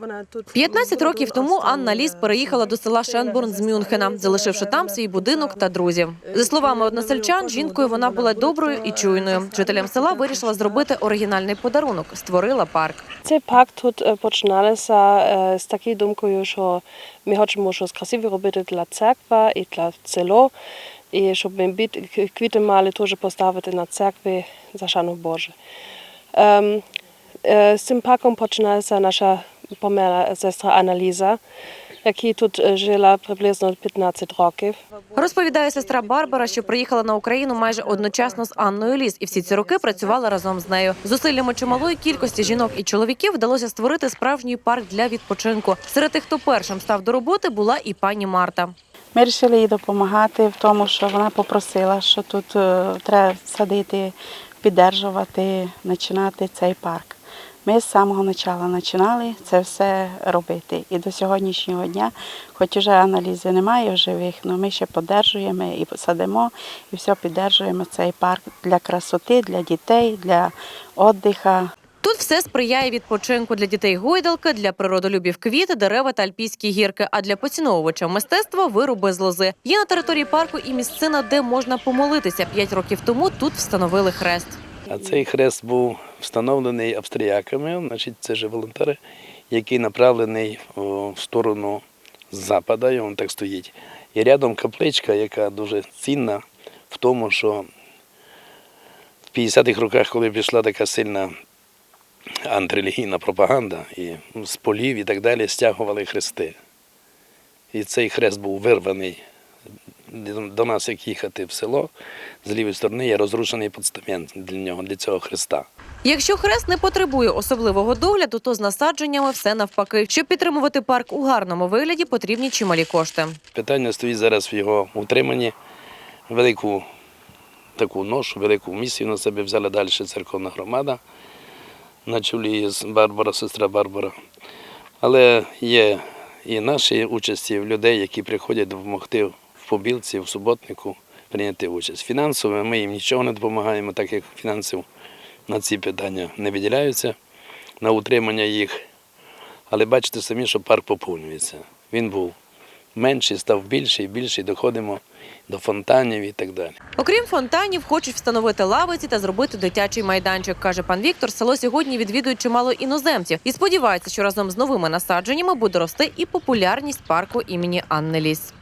Вона тут 15 років тому Анна Ліс переїхала до села Шенбурн з Мюнхена, залишивши там свій будинок та друзів. За словами односельчан, жінкою вона була доброю і чуйною. Жителям села вирішила зробити оригінальний подарунок, створила парк. Цей парк тут е, починалися е, з такою думкою, що ми хочемо щось красиве робити для церкви і для село, і щоб ми квіти мали теж поставити на церкві за шану Боже. Ем, е, з цим парком починалася наша померла сестра Аналіза, яка тут жила приблизно 15 років. Розповідає сестра Барбара, що приїхала на Україну майже одночасно з Анною Ліс, і всі ці роки працювала разом з нею. Зусиллями чималої кількості жінок і чоловіків вдалося створити справжній парк для відпочинку. Серед тих, хто першим став до роботи, була і пані Марта. Ми вирішили їй допомагати в тому, що вона попросила, що тут е, треба садити, піддержувати, починати цей парк. Ми з самого початку починали це все робити. І до сьогоднішнього дня, хоч вже аналізи немає в живих, але ми ще піддержуємо і садимо, і все піддержуємо цей парк для красоти, для дітей, для віддиху. Тут все сприяє відпочинку для дітей гойдалки, для природолюбів квіти, дерева та альпійські гірки. А для поціновувачів мистецтва вироби з лози. Є на території парку і місцина, де можна помолитися. П'ять років тому тут встановили хрест. А цей хрест був встановлений австріяками, значить, це ж волонтери, який направлений в сторону запада, і він так стоїть. І рядом капличка, яка дуже цінна в тому, що в 50-х роках, коли пішла така сильна антирелігійна пропаганда, і з полів і так далі стягували хрести. І цей хрест був вирваний до нас, як їхати в село, з лівої сторони є розрушений постамент для нього, для цього хреста. Якщо хрест не потребує особливого догляду, то з насадженнями все навпаки. Щоб підтримувати парк у гарному вигляді, потрібні чималі кошти. Питання стоїть зараз в його утриманні. Велику таку ношу, велику місію на себе взяла далі церковна громада на чолі з Барбара, сестра Барбара. Але є і наші участі в людей, які приходять допомогти побілці, в суботнику прийняти участь. Фінансово ми їм нічого не допомагаємо, так як фінансів на ці питання не виділяються, на утримання їх. Але бачите самі, що парк поповнюється. Він був менший, став більший, більший, доходимо до фонтанів і так далі. Окрім фонтанів, хочуть встановити лавиці та зробити дитячий майданчик, каже пан Віктор. Село сьогодні відвідують чимало іноземців і сподівається, що разом з новими насадженнями буде рости і популярність парку імені Анни Ліс.